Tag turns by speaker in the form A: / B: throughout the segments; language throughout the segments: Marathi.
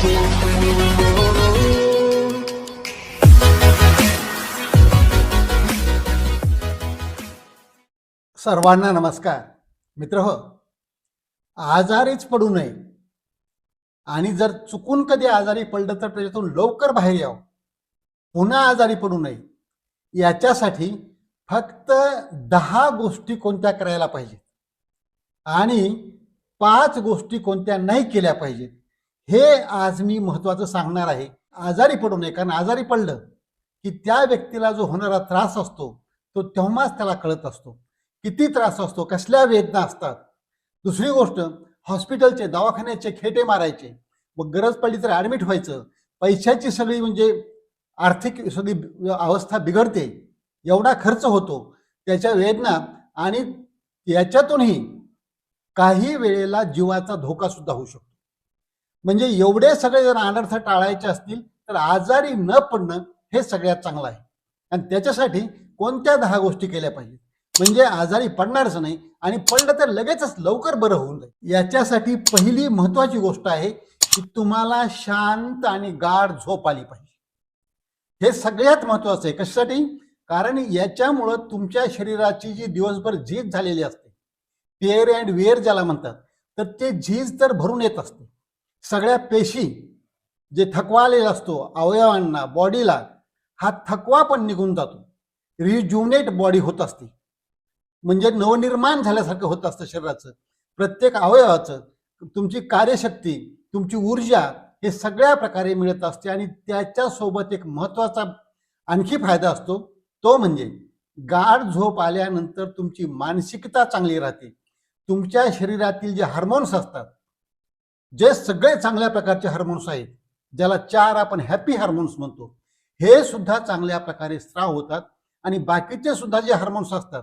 A: सर्वांना नमस्कार. मित्र हो आजारीच पडू नये. आणि जर चुकून कधी आजारी पडलं तर त्याच्यातून लवकर बाहेर यावं. पुन्हा आजारी पडू नये. याच्यासाठी फक्त दहा गोष्टी कोणत्या करायला पाहिजेत? आणि पाच गोष्टी कोणत्या नाही केल्या पाहिजेत? हे आज मी महत्त्वाचं सांगणार आहे. आजारी पडू नये कारण आजारी पडलं की त्या व्यक्तीला जो होणारा त्रास असतो तो तेव्हाच त्याला कळत असतो. किती त्रास असतो कसल्या वेदना असतात. दुसरी गोष्ट हॉस्पिटलचे दवाखान्याचे खेटे मारायचे. मग गरज पडली तर ॲडमिट व्हायचं. पैशाची सगळी म्हणजे आर्थिक सगळी अवस्था बिघडते. एवढा खर्च होतो. त्याच्या वेदना आणि याच्यातूनही काही वेळेला जीवाचा धोका सुद्धा होऊ शकतो. म्हणजे एवढे सगळे जर अनर्थ टाळायचे असतील तर आजारी न पडणं हे सगळ्यात चांगलं आहे. आणि त्याच्यासाठी कोणत्या दहा गोष्टी केल्या पाहिजेत? म्हणजे आजारी पडणारच नाही आणि पडलं तर लगेचच लवकर बरं होऊन जाईल. याच्यासाठी पहिली महत्वाची गोष्ट आहे की तुम्हाला शांत आणि गाढ झोप आली पाहिजे. हे सगळ्यात महत्वाचं आहे. कशासाठी? कारण याच्यामुळं तुमच्या शरीराची जी दिवसभर झीज झालेली असते टेअर अँड वेअर ज्याला म्हणतात तर ते झीज तर भरून येत असते. सगळ्या पेशी जे थकवा आलेला असतो अवयवांना बॉडीला हा थकवा पण निघून जातो. रिज्युनेट बॉडी होत असते. म्हणजे नवनिर्माण झाल्यासारखं होत असतं शरीराचं. प्रत्येक अवयवाचं तुमची कार्यशक्ती तुमची ऊर्जा हे सगळ्या प्रकारे मिळत असते आणि त्याच्यासोबत एक महत्त्वाचा आणखी फायदा असतो. तो म्हणजे गाढ झोप आल्यानंतर तुमची मानसिकता चांगली राहते. तुमच्या शरीरातील जे हार्मोन्स असतात जे सगळे चांगल्या प्रकारचे हार्मोन्स आहेत ज्याला चार आपण हॅपी हार्मोन्स म्हणतो हे सुद्धा चांगल्या प्रकारे स्त्राव होतात आणि बाकीचे सुद्धा जे हार्मोन्स असतात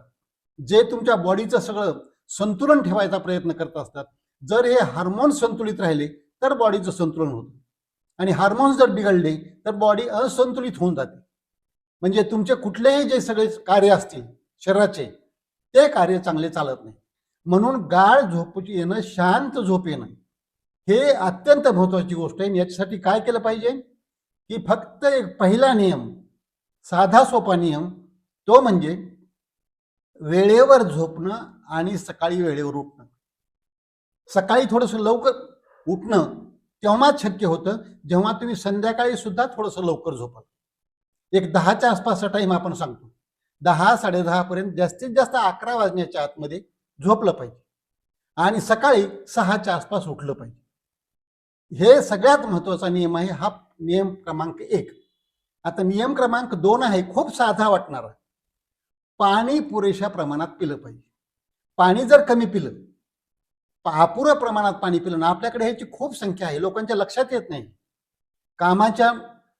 A: जे तुमच्या बॉडीचं सगळं संतुलन ठेवायचा प्रयत्न करत असतात जर हे हार्मोन्स संतुलित राहिले तर बॉडीचं संतुलन होतं. आणि हार्मोन्स जर बिघडले तर बॉडी असंतुलित होऊन जाते. म्हणजे तुमचे कुठलेही जे सगळे कार्य असतील शरीराचे ते कार्य चांगले चालत नाही. म्हणून गाळ झोपची येणं शांत झोप येणं. हे अत्यंत महत्वाची गोष्ट आहे. आणि याच्यासाठी काय केलं पाहिजे? की फक्त एक पहिला नियम साधा सोपा नियम तो म्हणजे वेळेवर झोपणं आणि सकाळी वेळेवर उठणं. सकाळी थोडंसं लवकर उठणं तेव्हाच शक्य होतं. जेव्हा तुम्ही संध्याकाळी सुद्धा थोडंसं लवकर झोपाल. एक दहाच्या आसपासचा टाईम आपण सांगतो. दहा साडेदहापर्यंत जास्तीत जास्त अकरा वाजण्याच्या आतमध्ये झोपलं पाहिजे. आणि सकाळी सहाच्या आसपास उठलं पाहिजे. हे सगळ्यात महत्त्वाचा नियम आहे हा नियम क्रमांक एक. आता नियम क्रमांक दोन आहे खूप साधा वाटणारा. पाणी पुरेशा प्रमाणात पिलं पाहिजे. पाणी जर कमी पिलं अपुऱ्या प्रमाणात पाणी पिलं ना आपल्याकडे ह्याची खूप संख्या आहे लोकांच्या लक्षात येत नाही. कामाच्या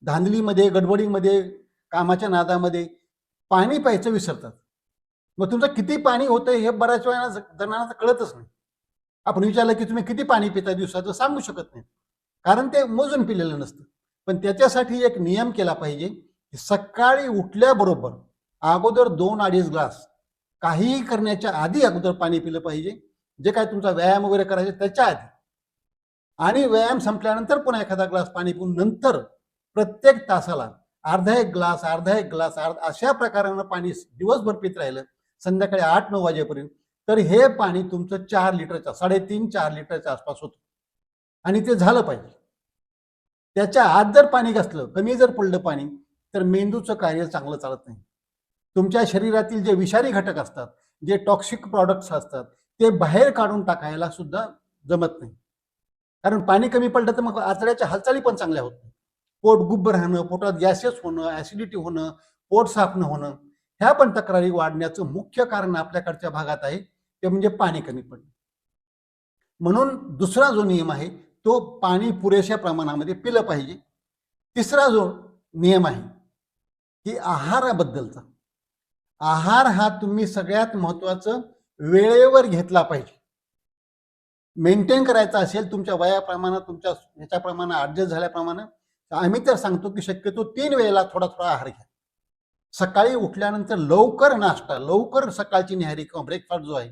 A: धांदलीमध्ये गडबडीमध्ये कामाच्या नादामध्ये पाणी प्यायचं विसरतात. मग तुमचं किती पाणी होतं हे बऱ्याच वेळा जणांना कळतच नाही. आपण विचारलं की तुम्ही किती पाणी पिता दिवसाचं सांगू शकत नाही. कारण ते मोजून पिलेलं नसतं. पण त्याच्यासाठी एक नियम केला पाहिजे की सकाळी उठल्याबरोबर अगोदर दोन अडीच ग्लास काहीही करण्याच्या आधी अगोदर पाणी पिलं पाहिजे. जे काय तुमचा व्यायाम वगैरे करायचे त्याच्या आधी. आणि व्यायाम संपल्यानंतर पुन्हा एखादा ग्लास पाणी पिऊन नंतर प्रत्येक तासाला अर्धा एक ग्लास अर्धा एक ग्लास अर्धा अशा प्रकारानं पाणी दिवसभर पित राहिलं संध्याकाळी आठ नऊ वाजेपर्यंत तर हे पाणी तुमचं चार लिटरच्या साडेतीन चार लिटरच्या आसपास होतं. आणि ते झालं पाहिजे. त्याच्या आत जर पाणी घासलं कमी जर पडलं पाणी तर मेंदूचं कार्य चांगलं चालत नाही. तुमच्या शरीरातील जे विषारी घटक असतात जे टॉक्सिक प्रॉडक्ट्स असतात ते बाहेर काढून टाकायला सुद्धा जमत नाही. कारण पाणी कमी पडलं तर मग आतड्याच्या हालचाली पण चांगल्या होत नाही. पोट गुब्ब राहणं पोटात गॅसेस होणं ऍसिडिटी होणं पोट साफ न होणं ह्या पण तक्रारी वाढण्याचं मुख्य कारण आपल्याकडच्या भागात आहे ते म्हणजे पाणी कमी पडणं. म्हणून दुसरा जो नियम आहे तो पाणी पुरेशा प्रमाणामध्ये पिलं पाहिजे. तिसरा जो नियम आहे की आहाराबद्दलचा. आहार हा तुम्ही सगळ्यात महत्वाचं वेळेवर घेतला पाहिजे. मेंटेन करायचा असेल तुमच्या वयाप्रमाणे तुमच्या ह्याच्याप्रमाणे ॲडजस्ट झाल्याप्रमाणे आम्ही तर सांगतो की शक्यतो तीन वेळेला थोडा थोडा आहार घ्या. सकाळी उठल्यानंतर लवकर नाश्ता लवकर सकाळची निहारी किंवा ब्रेकफास्ट जो आहे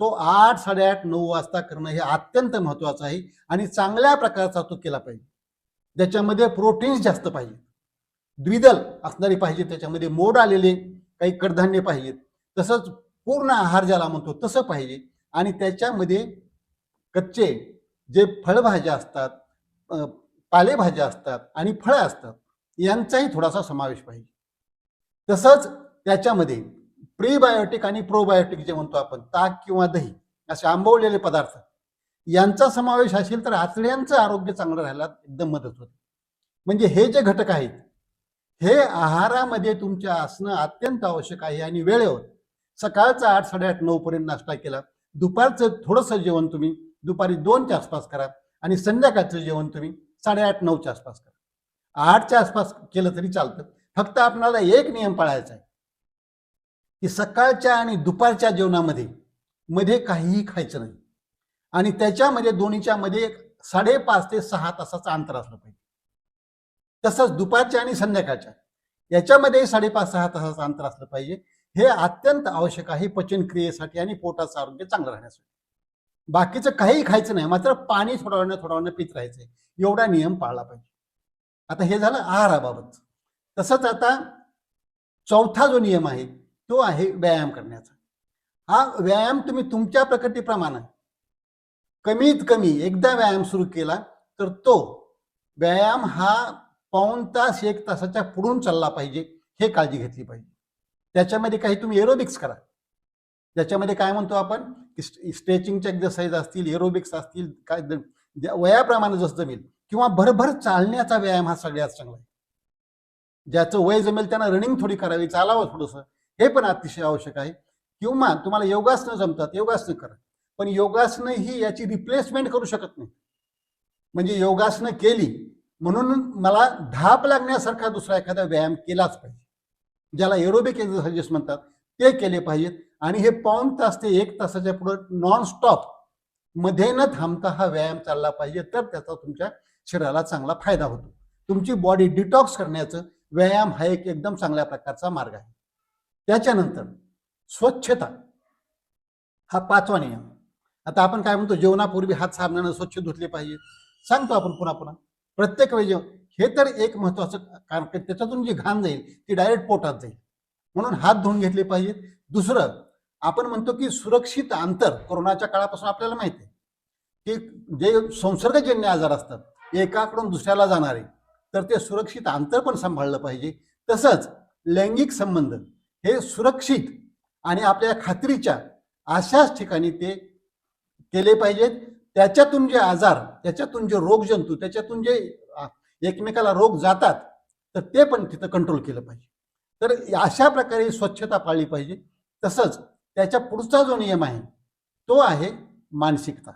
A: तो आठ साडेआठ नऊ वाजता करणं हे अत्यंत महत्वाचं आहे आणि चांगल्या प्रकारचा तो केला पाहिजे. ज्याच्यामध्ये प्रोटीन्स जास्त पाहिजे द्विदल असणारी पाहिजे त्याच्यामध्ये मोड आलेले काही कडधान्य पाहिजेत. तसंच पूर्ण आहार ज्याला म्हणतो तसं पाहिजे. आणि त्याच्यामध्ये कच्चे जे फळभाज्या असतात पालेभाज्या असतात आणि फळं असतात यांचाही थोडासा समावेश पाहिजे. तसंच त्याच्यामध्ये प्रीबायोटिक आणि प्रोबायोटिक जे म्हणतो आपण ताक किंवा दही असे आंबवलेले पदार्थ यांचा समावेश असेल तर आतड्यांचं आरोग्य चांगलं राहायला एकदम मदत होते. म्हणजे हे जे घटक आहेत हे आहारामध्ये तुमच्या असणं अत्यंत आवश्यक आहे आणि वेळेवर सकाळचा आठ साडेआठ नऊ पर्यंत नाश्ता केला दुपारचं थोडंसं जेवण तुम्ही दुपारी दोनच्या आसपास करा आणि संध्याकाळचं जेवण तुम्ही साडेआठ नऊच्या आसपास करा. आठच्या आसपास केलं तरी चालतं. फक्त आपणाला एक नियम पाळायचा आहे. की सकाळच्या आणि दुपारच्या जेवणामध्ये मध्ये काहीही खायचं नाही. आणि त्याच्यामध्ये दोन्हीच्या मध्ये एक साडेपाच ते सहा तासाचं अंतर असलं पाहिजे. तसंच दुपारच्या आणि संध्याकाळच्या याच्यामध्ये साडेपाच सहा तासाचं अंतर असलं पाहिजे. हे अत्यंत आवश्यक आहे पचन क्रियेसाठी आणि पोटाचं आरोग्य चांगलं राहण्यासाठी. बाकीचं काही खायचं नाही मात्र पाणी थोड्या वेळानं थोड्या वेळानं पित राहायचंय एवढा नियम पाळला पाहिजे. आता हे झालं आहाराबाबत. तसंच आता चौथा जो नियम आहे तो आहे व्यायाम करण्याचा. हा व्यायाम तुम्ही तुमच्या प्रकृतीप्रमाणे कमीत कमी एकदा व्यायाम सुरू केला तर तो व्यायाम हा पाऊण तास एक तासाच्या पुढून चालला पाहिजे हे काळजी घेतली पाहिजे. त्याच्यामध्ये काही तुम्ही एरोबिक्स करा. ज्याच्यामध्ये काय म्हणतो आपण? स्ट्रेचिंगच्या एक्झरसाईज असतील एरोबिक्स असतील काय वयाप्रमाणे जसं जमेल किंवा भरभर चालण्याचा व्यायाम हा सगळ्यात चांगला आहे. ज्याचं वय जमेल त्यांना रनिंग थोडी करावी चालावं थोडंसं हे पण अतिशय आवश्यक आहे. किंवा तुम्हाला योगासनं जमतात योगासनं करा. पण योगासनं ही याची रिप्लेसमेंट करू शकत नाही. म्हणजे योगासनं केली म्हणून मला धाप लागण्यासारखा दुसरा एखादा व्यायाम केलाच पाहिजे. ज्याला एरोबिक एक्सरसाइजेस म्हणतात ते केले पाहिजेत. आणि हे पाऊण तास ते एक तासाच्या पुढे नॉन स्टॉपमध्ये न थांबता हा व्यायाम चालला पाहिजे तर त्याचा तुमच्या शरीराला चांगला फायदा होतो. तुमची बॉडी डिटॉक्स करण्याचं व्यायाम हा एक एकदम चांगल्या प्रकारचा मार्ग आहे. त्याच्यानंतर स्वच्छता हा पाचवा नियम. आता आपण काय म्हणतो जेवणापूर्वी हात साबणानं स्वच्छ धुतले पाहिजे. सांगतो आपण पुन्हा पुन्हा. प्रत्येक वेळी जेवण हे तर एक महत्वाचं कारण त्याच्यातून जी घाण जाईल ती डायरेक्ट पोटात जाईल. म्हणून हात धुवून घेतले पाहिजेत. दुसरं आपण म्हणतो की सुरक्षित अंतर कोरोनाच्या काळापासून आपल्याला माहिती आहे. की जे संसर्गजन्य आजार असतात एकाकडून दुसऱ्याला जाणारे तर ते सुरक्षित अंतर पण सांभाळलं पाहिजे. तसंच लैंगिक संबंध हे सुरक्षित आणि आपल्या खात्रीच्या अशाच ठिकाणी ते केले पाहिजेत. त्याच्यातून जे आजार त्याच्यातून जे रोगजंतू त्याच्यातून जे एकमेकाला रोग जातात तर ते पण तिथं कंट्रोल केलं पाहिजे. तर अशा प्रकारे स्वच्छता पाळली पाहिजे. तसंच त्याच्या पुढचा जो नियम आहे तो आहे मानसिकता.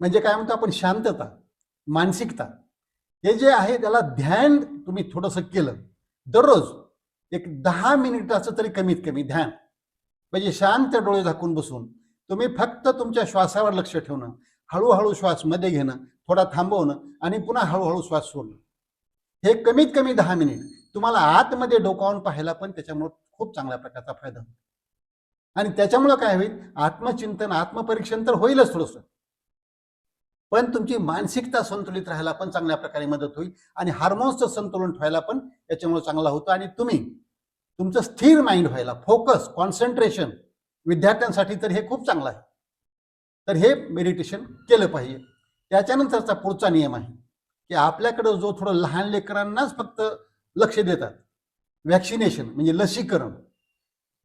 A: म्हणजे काय म्हणतो आपण? शांतता मानसिकता. हे जे आहे त्याला ध्यान तुम्ही थोडंसं केलं. दररोज एक दहा मिनिटाचं तरी कमीत कमी ध्यान. म्हणजे शांत डोळे झाकून बसून तुम्ही फक्त तुमच्या श्वासावर लक्ष ठेवणं हळूहळू श्वासमध्ये घेणं थोडा थांबवणं आणि पुन्हा हळूहळू श्वास सोडणं. हे कमीत कमी दहा मिनिट. तुम्हाला आतमध्ये डोकावून पाहायला पण त्याच्यामुळे खूप चांगल्या प्रकारचा फायदा होतो. आणि त्याच्यामुळं काय होईल? आत्मचिंतन आत्मपरीक्षण तर होईलच थोडंसं. पण तुमची मानसिकता संतुलित राहायला पण चांगल्या प्रकारे मदत होईल आणि हार्मोन्सचं संतुलन ठेवायला पण याच्यामुळे चांगला होतं. आणि तुम्ही तुमचं स्थिर माइंड व्हायला फोकस कॉन्सन्ट्रेशन विद्यार्थ्यांसाठी तर हे खूप चांगलं आहे. तर हे मेडिटेशन केलं पाहिजे. त्याच्यानंतरचा पुढचा नियम आहे की आपल्याकडं जो थोडं लहान लेकरांनाच फक्त लक्ष देतात. व्हॅक्सिनेशन म्हणजे लसीकरण.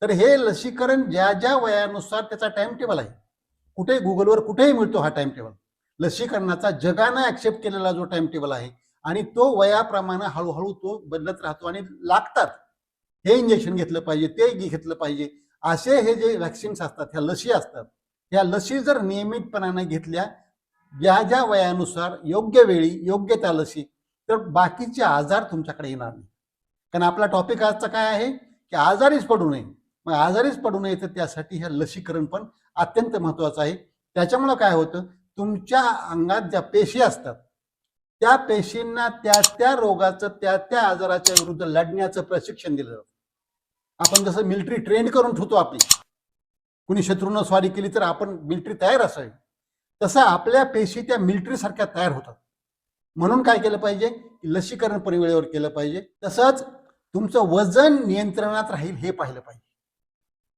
A: तर हे लसीकरण ज्या ज्या वयानुसार त्याचा टाइम टेबल आहे. कुठेही गुगलवर कुठेही मिळतो हा टाइम टेबल लसीकरणाचा जगानं ऍक्सेप्ट केलेला जो टाइम टेबल आहे आणि तो वयाप्रमाणे हळूहळू तो बदलत राहतो आणि लागतात. हे इंजेक्शन घेतलं पाहिजे ते घेतलं पाहिजे. असे हे जे वॅक्सिन्स असतात ह्या लसी असतात. ह्या लसी जर नियमितपणाने घेतल्या ज्या ज्या वयानुसार योग्य वेळी योग्य त्या लसी तर बाकीचे आजार तुमच्याकडे येणार नाही. कारण आपला टॉपिक आजचा काय आहे? की आजारीच पडू नये. मग आजारीच पडू नये तर त्यासाठी हे लसीकरण पण अत्यंत महत्वाचं आहे. त्याच्यामुळं काय होतं? तुमच्या अंगात ज्या पेशी असतात त्या पेशींना त्या त्या रोगाचं त्या त्या आजाराच्या विरुद्ध लढण्याचं प्रशिक्षण दिलं जातं. आपण जसं मिलिटरी ट्रेन करून ठेवतो आपली. कुणी शत्रूनं स्वारी केली तर आपण मिलिटरी तयार असावी. तसं आपल्या पेशी त्या मिलिटरी सारख्या तयार होतात. म्हणून काय केलं पाहिजे? लसीकरण परिवेळेवर केलं पाहिजे. तसंच तुमचं वजन नियंत्रणात राहील हे पाहिलं पाहिजे.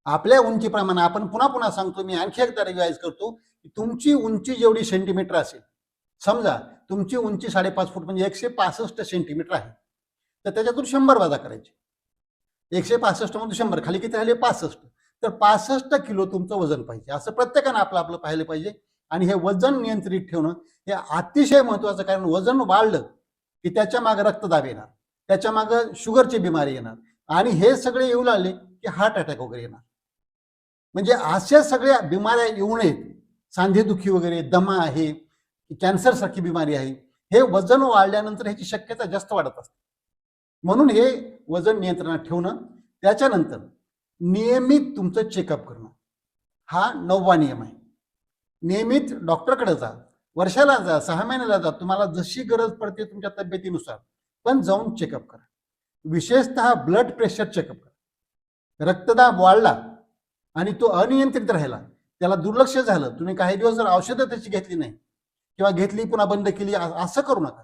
A: आपल्या उंचीप्रमाणे आपण पुन्हा पुन्हा सांगतो मी आणखी एकदा रिवाईज करतो की तुमची उंची जेवढी सेंटीमीटर असेल समजा तुमची उंची साडेपाच फूट म्हणजे एकशे पासष्ट सेंटीमीटर आहे. तर त्याच्यातून शंभर वजा करायचे. एकशे पासष्ट मधून शंभर खाली किती राहिले? पासष्ट. तर पासष्ट किलो तुमचं वजन पाहिजे. असं प्रत्येकानं आपलं आपलं पाहिलं पाहिजे. आणि हे वजन नियंत्रित ठेवणं हे अतिशय महत्वाचं कारण वजन वाढलं की त्याच्यामागे रक्तदाब येणार. त्याच्यामागे शुगरची बिमारी येणार. आणि हे सगळे येऊ लागले की हार्ट अटॅक वगैरे येणार. म्हणजे अशा सगळ्या बिमाऱ्या येऊ नयेत. सांधेदुखी वगैरे दमा आहे कॅन्सर सारखी बिमारी आहे. हे वजन वाढल्यानंतर ह्याची शक्यता जास्त वाढत असते. म्हणून हे वजन नियंत्रणात ठेवणं त्याच्यानंतर नियमित तुमचं चेकअप करणं. हा नववा नियम आहे. नियमित डॉक्टरकडे जा. वर्षाला जा सहा महिन्याला जा. तुम्हाला जशी गरज पडते तुमच्या तब्येतीनुसार. पण जाऊन चेकअप करा. विशेषतः ब्लड प्रेशर चेकअप करा. रक्तदाब वाढला आणि तो अनियंत्रित राहिला त्याला दुर्लक्ष झालं. तुम्ही काही दिवस जर औषधं त्याची घेतली नाही किंवा घेतली पुन्हा बंद केली असं करू नका.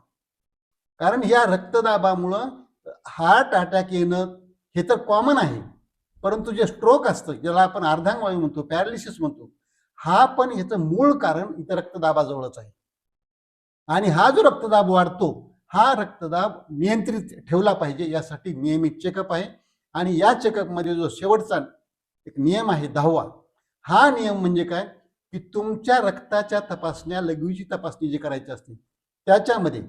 A: कारण या रक्तदाबामुळं हार्ट अटॅक येणं हे तर कॉमन आहे. परंतु जे स्ट्रोक असतं ज्याला आपण अर्धांगवायू म्हणतो पॅरालिसिस म्हणतो हा पण ह्याचं मूळ कारण इथं रक्तदाबाजवळच आहे. आणि हा जो रक्तदाब वाढतो हा रक्तदाब नियंत्रित ठेवला पाहिजे यासाठी नियमित चेकअप आहे. आणि या चेकअपमध्ये जो शेवटचा एक नियम आहे दहावा हा नियम म्हणजे काय? की तुमच्या रक्ताच्या तपासण्या लघवीची तपासणी जी करायची असते त्याच्यामध्ये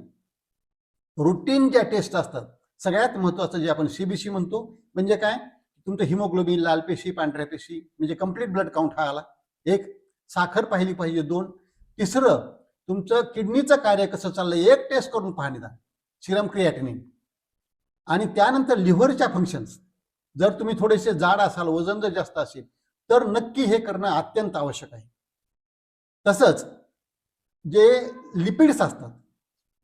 A: रुटीन ज्या टेस्ट असतात सगळ्यात महत्वाचं जे आपण सीबीसी म्हणतो म्हणजे काय? तुमचं हिमोग्लोबिन लाल पेशी पांढऱ्या पेशी म्हणजे कंप्लीट ब्लड काउंट हा आला. एक साखर पाहिली पाहिजे. दोन तिसरं तुमचं किडनीचं कार्य कसं चाललंय एक टेस्ट करून पहा निदान. सिरम क्रियाटिनिन आणि त्यानंतर लिव्हरच्या फंक्शन्स जर तुम्ही थोडेसे जाड असाल वजन जर जास्त असेल तर नक्की हे करणं अत्यंत आवश्यक आहे. तसंच जे लिपिड्स असतात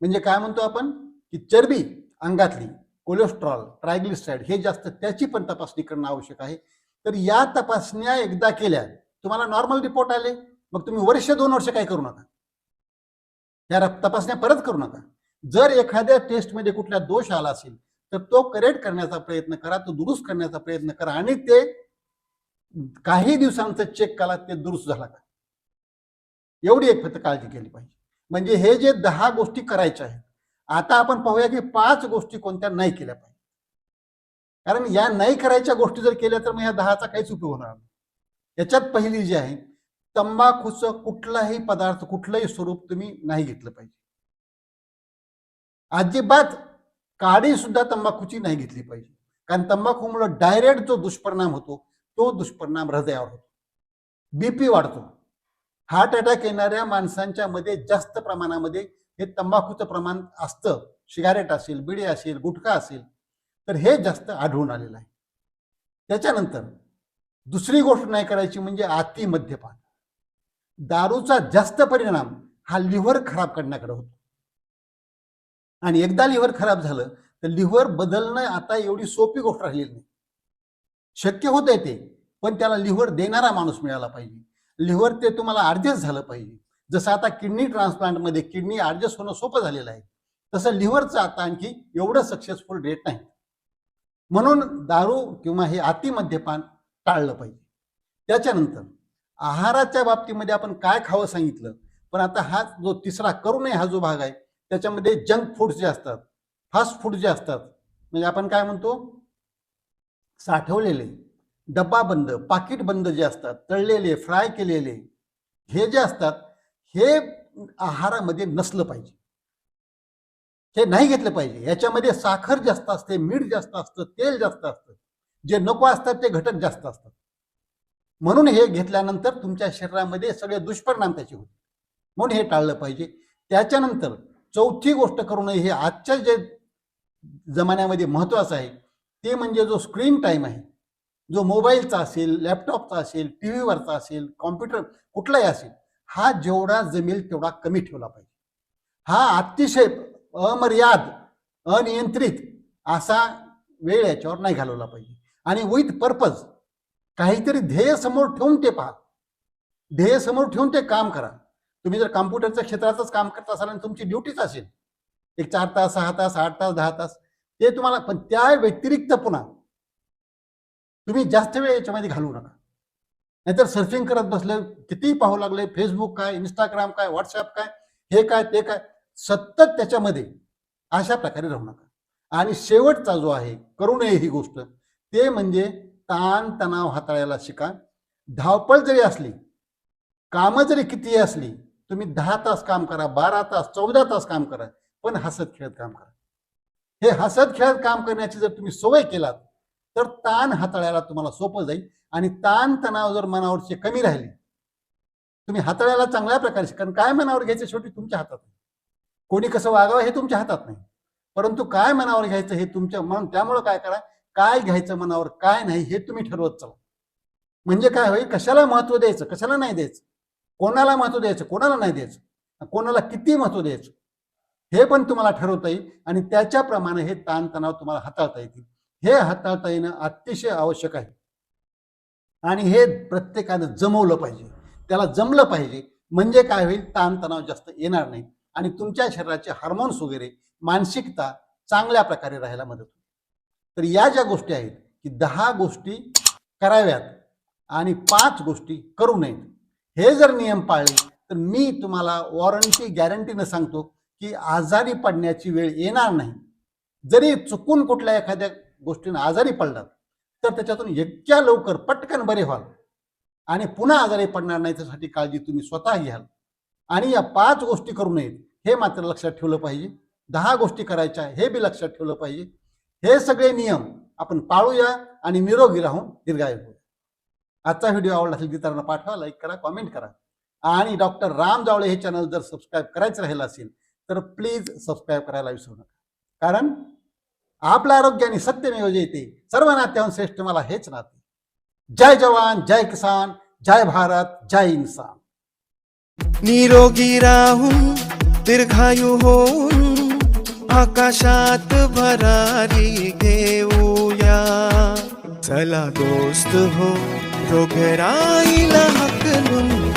A: म्हणजे काय म्हणतो आपण? की चरबी अंगातली कोलेस्ट्रॉल ट्रायग्लिसराईड हे जास्त त्याची पण तपासणी करणं आवश्यक आहे. तर या तपासण्या एकदा केल्या तुम्हाला नॉर्मल रिपोर्ट आले मग तुम्ही वर्ष दोन वर्ष काय करू नका. या तपासण्या परत करू नका. जर एखाद्या टेस्टमध्ये कुठला दोष आला असेल तर तो करेक्ट करण्याचा प्रयत्न करा तो दुरुस्त करण्याचा प्रयत्न करा आणि ते काही दिवसांचं चेक करा ते दुरुस्त झाला का? एवढी एक फक्त काळजी केली पाहिजे. म्हणजे हे जे दहा गोष्टी करायच्या आहेत आता आपण पाहूया की पाच गोष्टी कोणत्या नाही केल्या पाहिजे. कारण या नाही करायच्या गोष्टी जर केल्या तर मग या दहाचा काहीच उपयोग होणार नाही. याच्यात पहिली जी आहे तंबाखूचं कुठलाही पदार्थ कुठलंही स्वरूप तुम्ही नाही घेतलं पाहिजे. अजिबात काडी सुद्धा तंबाखूची नाही घेतली पाहिजे. कारण तंबाखूमुळे डायरेक्ट जो दुष्परिणाम होतो तो दुष्परिणाम हृदयावर होतो. बीपी वाढतो. हार्ट अटॅक येणाऱ्या माणसांच्या मध्ये जास्त प्रमाणामध्ये हे तंबाखूचं प्रमाण असतं सिगारेट असेल बिडी असेल गुटखा असेल तर हे जास्त आढळून आलेलं आहे. त्याच्यानंतर दुसरी गोष्ट नाही करायची म्हणजे अति मद्यपान. दारूचा जास्त परिणाम हा लिव्हर खराब करण्याकडे होतो. आणि एकदा लिव्हर खराब झालं तर लिव्हर बदलणं आता एवढी सोपी गोष्ट राहिलेली नाही. शक्य होत आहे ते पण त्याला लिव्हर देणारा माणूस मिळाला पाहिजे. लिव्हर ते तुम्हाला ॲडजस्ट झालं पाहिजे. जसं आता किडनी ट्रान्सप्लांटमध्ये किडनी ॲडजस्ट होणं सोपं झालेलं आहे तसं लिव्हरचं आता आणखी एवढं सक्सेसफुल रेट नाही. म्हणून दारू किंवा हे अति मद्यपान टाळलं पाहिजे. त्याच्यानंतर आहाराच्या बाबतीमध्ये आपण काय खावं सांगितलं पण आता हा जो तिसरा करू नये हा जो भाग आहे त्याच्यामध्ये जंक फूड जे असतात फास्ट फूड जे असतात म्हणजे आपण काय म्हणतो? साठवलेले डब्बा बंद पाकिट बंद जे असतात तळलेले फ्राय केलेले हे जे असतात हे आहारामध्ये नसलं पाहिजे. हे नाही घेतलं पाहिजे. याच्यामध्ये साखर जास्त असते मीठ जास्त असतं तेल जास्त असतं. जे नको असतात ते घटक जास्त असतात. म्हणून हे घेतल्यानंतर तुमच्या शरीरामध्ये सगळे दुष्परिणाम त्याचे होते म्हणून हे टाळलं पाहिजे. त्याच्यानंतर चौथी गोष्ट करू नये हे आजच्या जे जमान्यामध्ये महत्वाचं आहे ते म्हणजे जो स्क्रीन टाईम आहे जो मोबाईलचा असेल लॅपटॉपचा असेल टी व्हीवरचा असेल कॉम्प्युटर कुठलाही असेल हा जेवढा जमेल तेवढा कमी ठेवला पाहिजे. हा अतिशय अमर्याद अनियंत्रित असा वेळ याच्यावर नाही घालवला पाहिजे. आणि विथ पर्पज काहीतरी ध्येय समोर ठेवून ते पहा. ध्येय समोर ठेवून ते काम करा. तुम्ही जर कॉम्प्युटरच्या क्षेत्रातच काम करत असाल आणि तुमची ड्युटीच असेल एक चार तास सहा तास आठ तास दहा तास ते तुम्हाला पण त्या व्यतिरिक्त पुन्हा तुम्ही जास्त वेळ याच्यामध्ये घालवू नका. नाहीतर सर्फिंग करत बसले कितीही पाहू लागले फेसबुक काय इंस्टाग्राम काय व्हॉट्सअप काय हे काय ते काय सतत त्याच्यामध्ये अशा प्रकारे राहू नका. आणि शेवटचा जो आहे करू नये ही गोष्ट ते म्हणजे ताण तणाव हाताळायला शिका. धावपळ जरी असली कामं जरी कितीही असली तुम्ही दहा तास काम करा बारा तास चौदा तास काम करा पण हसत खेळत काम करा. हे हसत खेळत काम करण्याची जर तुम्ही सवय केलात तर ताण हाताळायला तुम्हाला सोपं जाईल. आणि ताण तणाव जर मनावरचे कमी राहिले तुम्ही हाताळायला चांगल्या प्रकारे कारण काय मनावर घ्यायचं शेवटी? तुमच्या हातात. नाही कोणी कसं वागावं हे तुमच्या हातात नाही. परंतु काय मनावर घ्यायचं हे तुमच्या म्हणून त्यामुळं काय करा? काय घ्यायचं मनावर काय नाही हे तुम्ही ठरवत चला. म्हणजे काय होईल? कशाला महत्त्व द्यायचं? कशाला नाही द्यायचं? कोणाला महत्त्व द्यायचं? कोणाला नाही द्यायचं? कोणाला किती महत्त्व द्यायचं? हे पण तुम्हाला ठरवता येईल. आणि त्याच्याप्रमाणे हे ताणतणाव तुम्हाला हाताळता येतील. हे हाताळता येणं अतिशय आवश्यक आहे. आणि हे प्रत्येकानं जमवलं पाहिजे. त्याला जमलं पाहिजे. म्हणजे काय होईल? ताणतणाव जास्त येणार नाही. आणि तुमच्या शरीराचे हार्मोन्स वगैरे मानसिकता चांगल्या प्रकारे राहायला मदत होईल. तर या ज्या गोष्टी आहेत की दहा गोष्टी कराव्यात आणि पाच गोष्टी करू नयेत. हे जर नियम पाळले तर मी तुम्हाला वॉरंटी गॅरंटीनं सांगतो की आजारी पडण्याची वेळ येणार नाही. जरी चुकून कुठल्या एखाद्या गोष्टीनं आजारी पडलात तर त्याच्यातून इतक्या लवकर पटकन बरे व्हाल. आणि पुन्हा आजारी पडणार नाही त्यासाठी काळजी तुम्ही स्वतः घ्याल. आणि या पाच गोष्टी करू नयेत हे मात्र लक्षात ठेवलं पाहिजे. दहा गोष्टी करायच्या हे बी लक्षात ठेवलं पाहिजे. हे सगळे नियम आपण पाळूया आणि निरोगी राहून दीर्घायू. होऊ आजचा व्हिडिओ आवडला असेल मित्रांनो पाठवा लाईक करा कॉमेंट करा. आणि डॉक्टर राम जावळे हे चॅनल जर सबस्क्राईब करायचं राहिलं असेल तर प्लीज सबस्क्राईब करायला विसरू नका. कारण आपल्या आरोग्याने सत्यमेव जयते. सर्व नात्याहून श्रेष्ठ मला हेच नाते. जय जवान जय किसान जय भारत जय इन्सान.
B: निरोगी राहून दीर्घायू होऊन आकाशात भरारी घेऊया. चला दोस्त हो रोगराईला हकलून